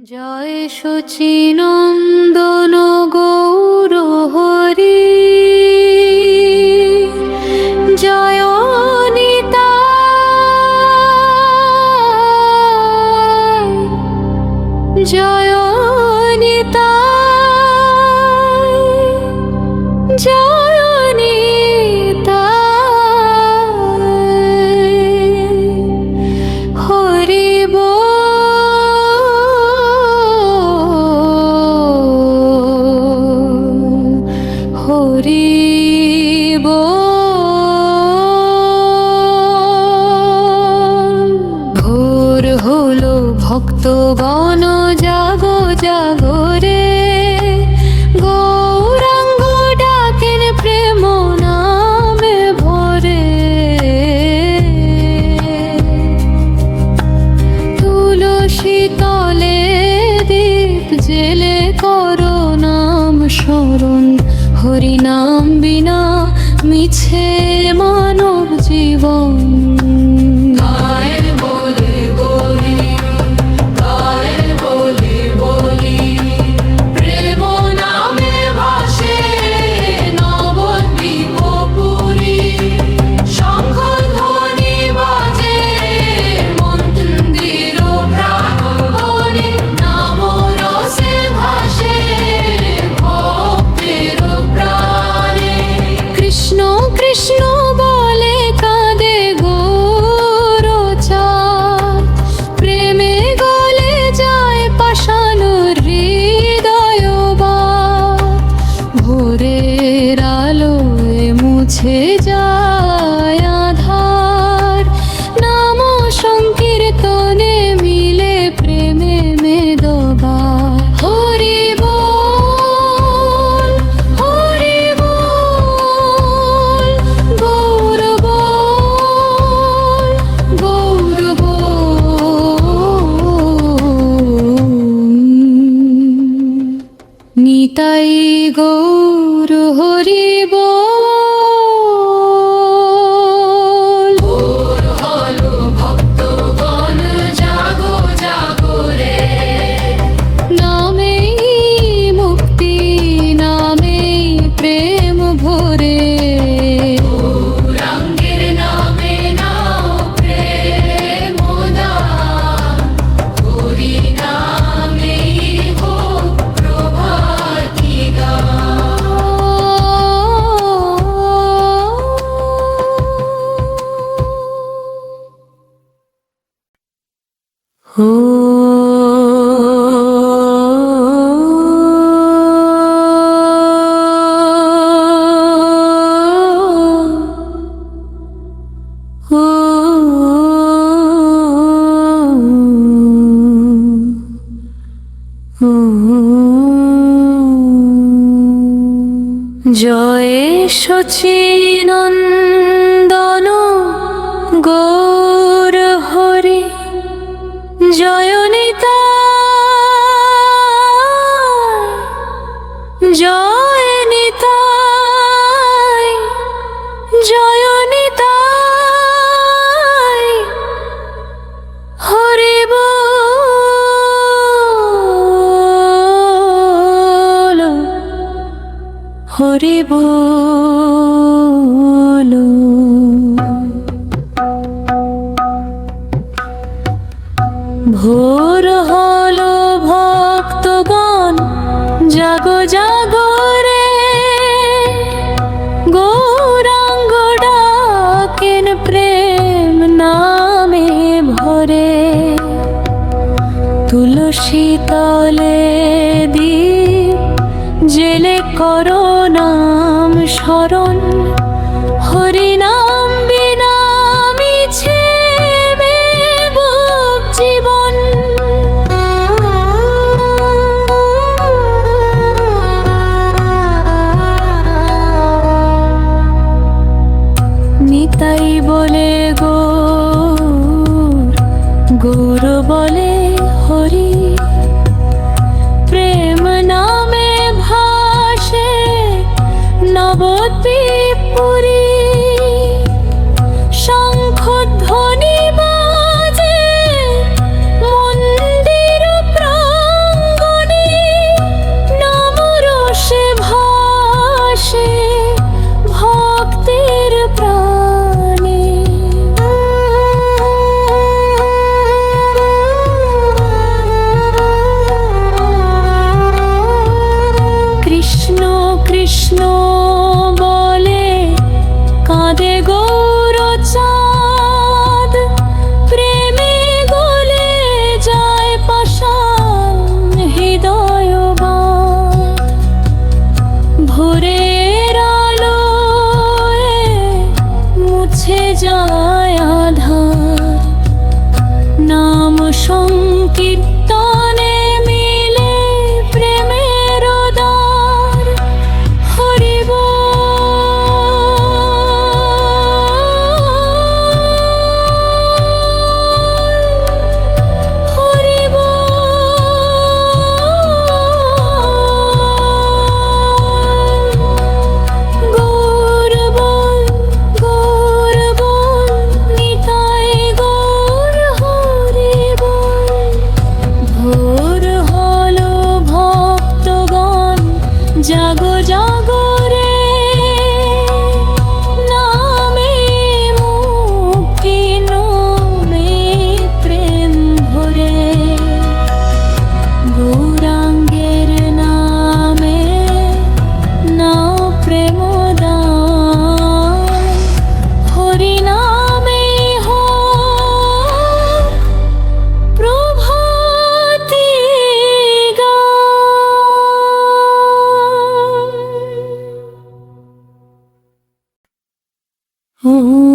জয় শচীনন্দন গৌ মুক্ত গণ জাগো জাগো রে। গৌরাঙ্গ ডাকেন প্রেম নামে ভরে। তুলসী তলে দীপ জেলে করো নাম স্মরণ। হরিনাম বিনা মিছে মানব জীবন। শীতলে দি জেলে করো Ooh.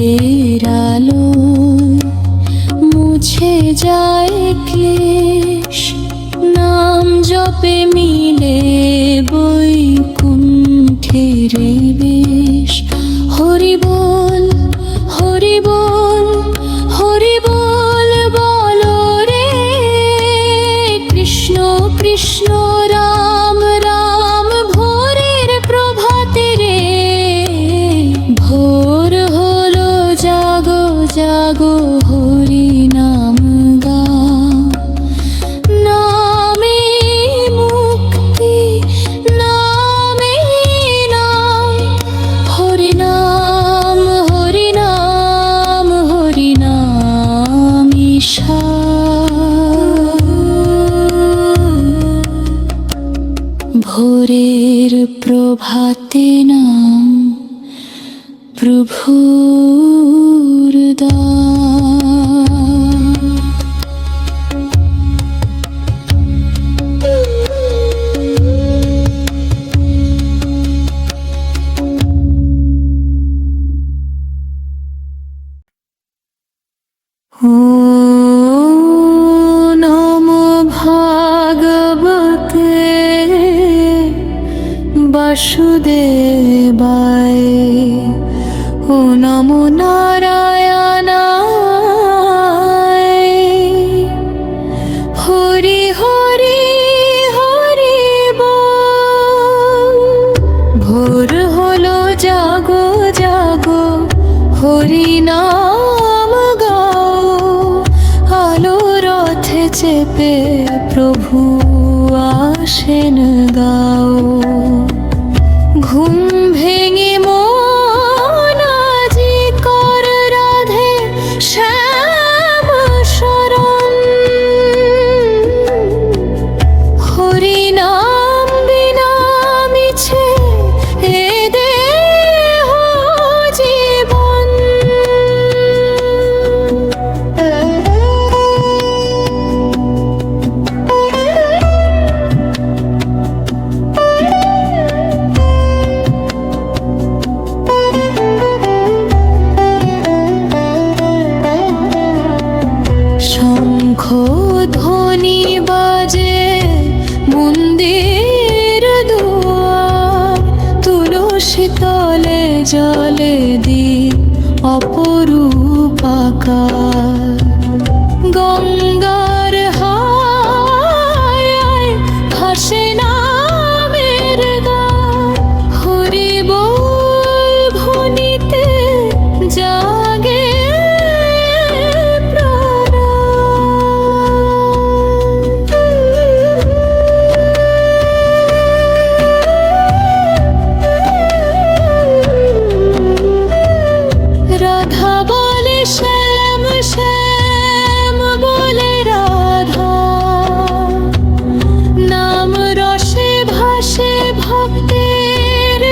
ভোরের আলো মুছে যায় ক্লেশ। নাম জপে মিলে বাসুদেবায়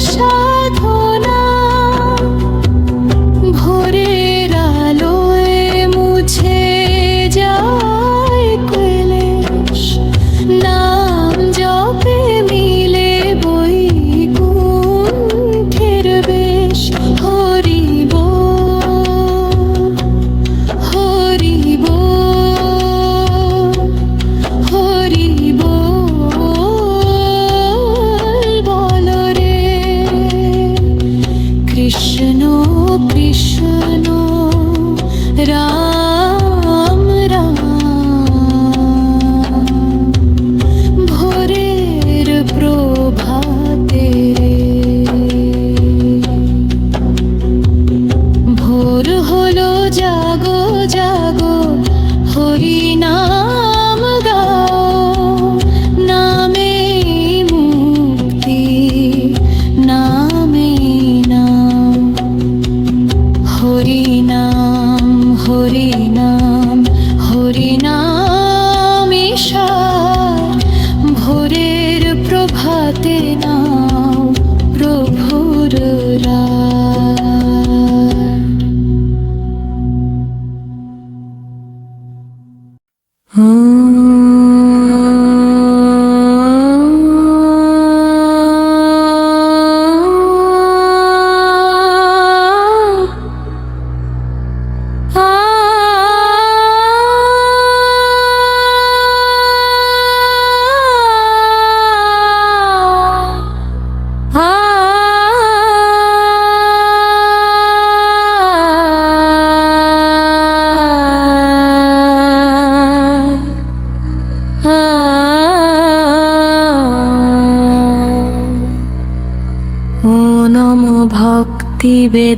shine. Hmm.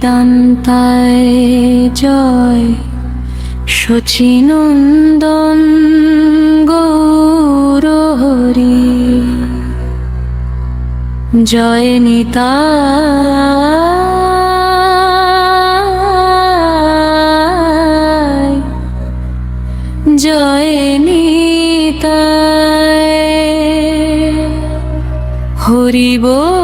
বেদান্তায় জয়। শচীনন্দন গৌরহরি জয় নিতা। জয় নিতায়। হরিবো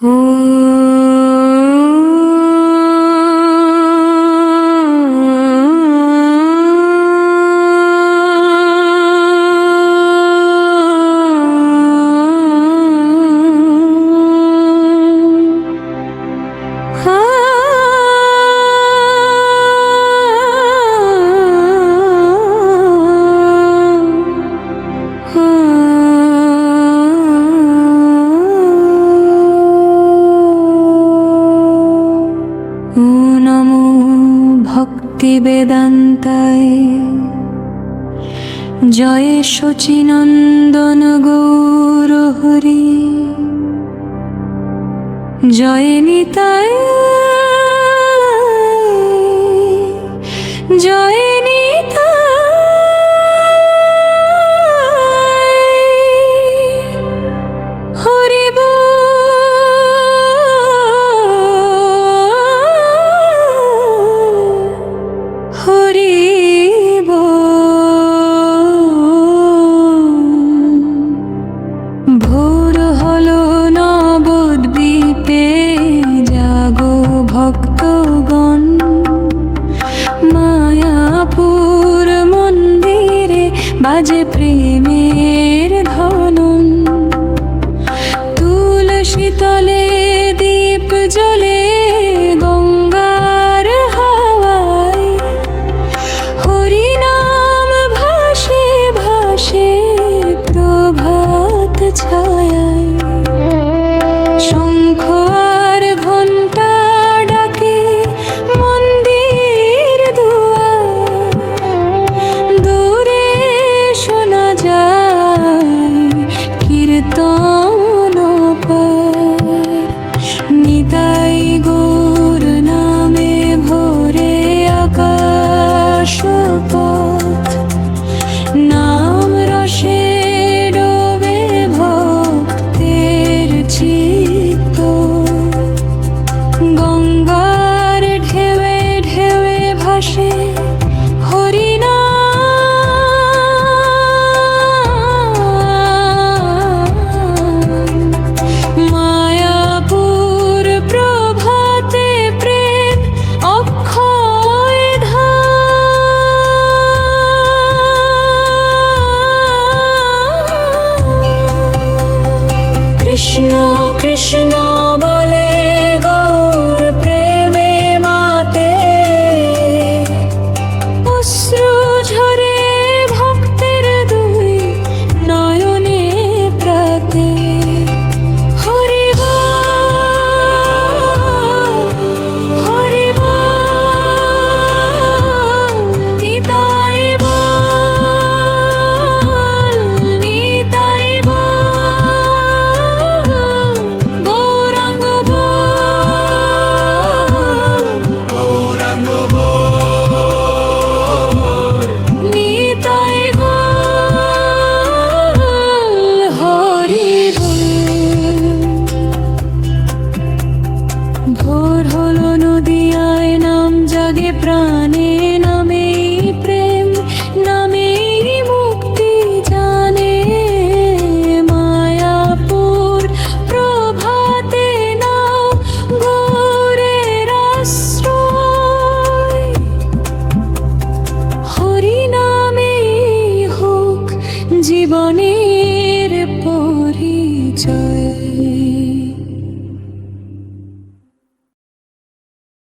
Hmm. জয় শচীনন্দন গৌরহরি জয় নিতায় জয় Krishna, Krishna.